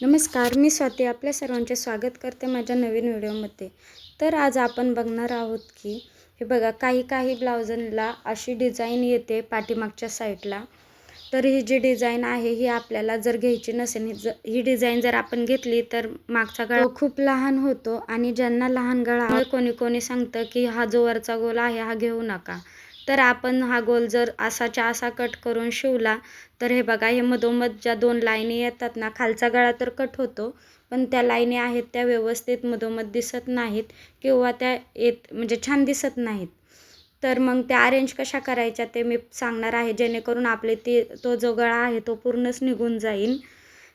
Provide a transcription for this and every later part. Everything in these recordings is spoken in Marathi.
नमस्कार मी स्वाती आपल्या सर्वांचे स्वागत करते माझ्या नवीन व्हिडिओमध्ये. तर आज आपण बघणार आहोत की हे बघा काही काही ब्लाउजांना अशी डिझाईन येते पाठीमागच्या साईडला. तर ही जी डिझाईन आहे ही आपल्याला जर घ्यायची नसेल ही ज ही डिझाईन जर आपण घेतली तर मागचा गळा खूप लहान होतो आणि ज्यांना लहान गळा आहे, कोणी कोणी सांगतं की हा जो वरचा गोल आहे हा घेऊ नका. तर आपण हा गोल जर असाच्या असा कट करून शिवला तर हे बघा हे मधोमध ज्या दोन लाईनी येतात ना खालचा गळा तर कट होतो पण त्या लाईनी आहेत त्या व्यवस्थित मधोमध दिसत नाहीत किंवा त्या येत म्हणजे छान दिसत नाहीत. तर मग त्या अरेंज कशा करायच्या ते मी सांगणार आहे जेणेकरून आपले ती तो जो गळा आहे तो पूर्णच निघून जाईल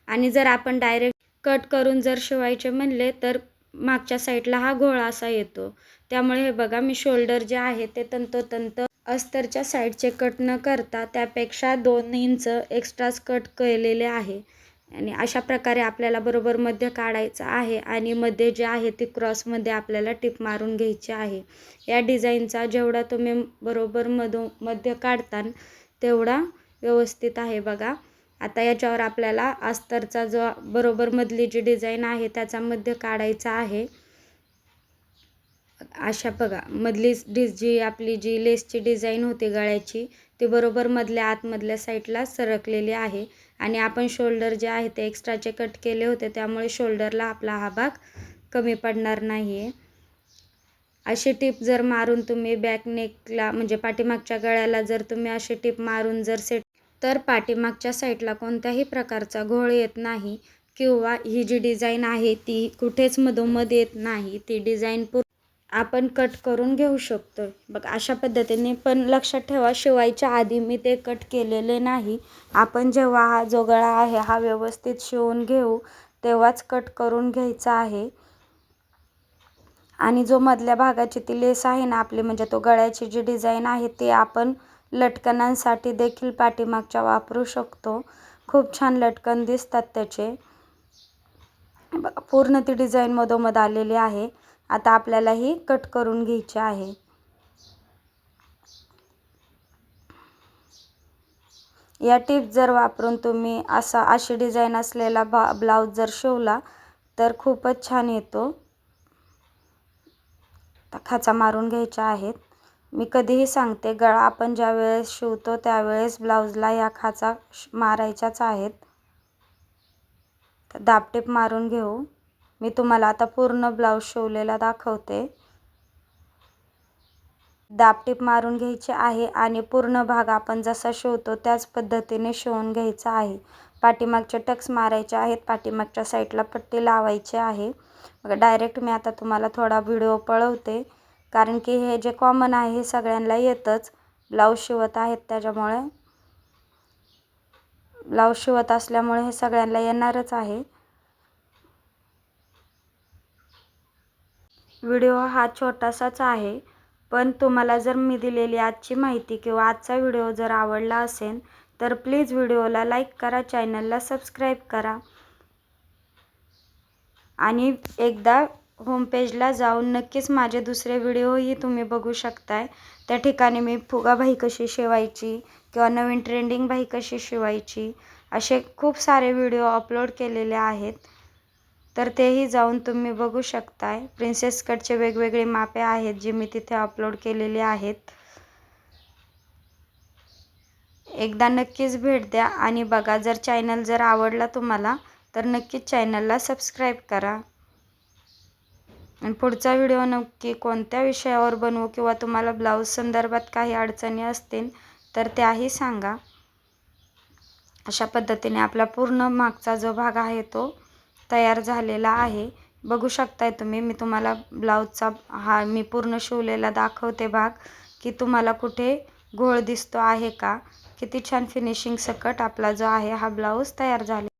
आणि जर आपण डायरेक्ट कट करून जर शिवायचे म्हणले तर मागच्या साईडला हा घोळा असा येतो. त्यामुळे हे बघा मी शोल्डर जे आहे ते तंतोतंत अस्तरच्या साईडचे कट न करता त्यापेक्षा दोन इंच एक्स्ट्राच कट केलेले आहे. आणि अशा प्रकारे आपल्याला बरोबर मध्य काढायचं आहे आणि मध्ये जे आहे ते क्रॉसमध्ये आपल्याला टिप मारून घ्यायची आहे. या डिझाईनचा जेवढा तुम्ही बरोबर मधो मध्य काढतान तेवढा व्यवस्थित आहे बघा. आता याच्यावर आपल्याला अस्तरचा जो बरोबर मधली जी डिझाईन आहे त्याचा मध्य काढायचा आहे. अशा बघा मधली डिझ जी आपली जी लेसची डिझाईन होती गळ्याची ती बरोबर मधल्या आतमधल्या साईडला सरकलेली आहे. आणि आपण शोल्डर जे आहे ते एक्स्ट्राचे कट केले होते त्यामुळे शोल्डरला आपला हा भाग कमी पडणार नाही आहे अशी टिप जर मारून तुम्ही बॅक नेकला म्हणजे पाठीमागच्या गळ्याला जर तुम्ही अशी टिप मारून जर सेट तर पाठीमागच्या साईडला कोणत्याही प्रकारचा घोळ येत नाही किंवा ही जी डिझाईन आहे ती कुठेच मधोमध येत नाही. ती डिझाईन पूर आपण कट करून घेऊ शकतो बघ अशा पद्धतीने पण लक्षात ठेवा शिवायच्या आधी मी ते कट केलेले नाही. आपण जेव्हा हा जो गळा आहे हा व्यवस्थित शिवून घेऊ तेव्हाच कट करून घ्यायचा आहे. आणि जो मधल्या भागाची ती लेस आहे ना आपली म्हणजे तो गळ्याची जी डिझाईन आहे ती आपण लटकनांसाठी देखील पाठीमागच्या वापरू शकतो. खूप छान लटकन दिसतात त्याचे. बघा पूर्ण ती डिझाईन मधोमध आलेली आहे. आता आपल्याला ही कट करून घ्यायची आहे. या टिप जर वापरून तुम्ही असा अशी डिझाईन असलेला बा ब्लाऊज जर शिवला तर खूपच छान येतो. खाचा मारून घ्यायच्या आहेत. मी कधीही सांगते गळा आपण ज्या वेळेस शिवतो त्यावेळेस ब्लाऊजला या खाचा मारायच्याच आहेत. दाबटीप मारून घेऊ. मी तुम्हाला आता पूर्ण ब्लाऊज शिवलेला दाखवते. दाबटीप मारून घ्यायची आहे आणि पूर्ण भाग आपण जसा शिवतो त्याच पद्धतीने शिवून घ्यायचा आहे. पाठीमागचे टक्स मारायचे आहेत पाठीमागच्या साईडला पट्टी लावायची आहे. मग डायरेक्ट मी आता तुम्हाला थोडा व्हिडिओ पळवते. कारण की हे जे कॉमन आहे हे सगळ्यांना येतंच. ब्लाऊज शिवत आहेत त्याच्यामुळे. ब्लाऊज शिवत असल्यामुळे हे सगळ्यांना येणारच आहे. व्हिडिओ हा छोटासाच आहे पण तुम्हाला जर मी दिलेली आजची माहिती किंवा आजचा व्हिडिओ जर आवडला असेल तर प्लीज व्हिडिओला लाईक करा चॅनलला सबस्क्राईब करा. आणि एकदा होमपेजला जाऊन नक्कीच माझे दुसरे व्हिडिओही तुम्ही बघू शकताय. त्या ठिकाणी मी फुगाबाई कशी शिवायची किंवा नवीन ट्रेंडिंग बाई कशी शिवायची असे खूप सारे व्हिडिओ अपलोड केलेले आहेत. तर तेही जाऊन तुम्ही बघू शकताय. प्रिन्सेस कटचे वेगवेगळे मापे आहेत जे मी तिथे अपलोड केलेले आहेत. एकदा नक्कीच भेट द्या आणि बघा जर चॅनल जर आवडला तुम्हाला तर नक्कीच चॅनलला सबस्क्राईब करा. आणि पुढचा व्हिडिओ नक्की कोणत्या विषयावर बनवू किंवा तुम्हाला ब्लाऊज संदर्भात काही अडचणी असतील तर त्याही सांगा. अशा पद्धतीने आपला पूर्ण मागचा जो भाग आहे तो तयार झालेला आहे. बघू शकताय तुम्ही मी तुम्हाला ब्लाऊजचा हा मी पूर्ण शिवलेला दाखवते भाग की तुम्हाला कुठे घोळ दिसतो आहे का? किती छान फिनिशिंग सकट आपला जो आहे हा ब्लाऊज तयार झाले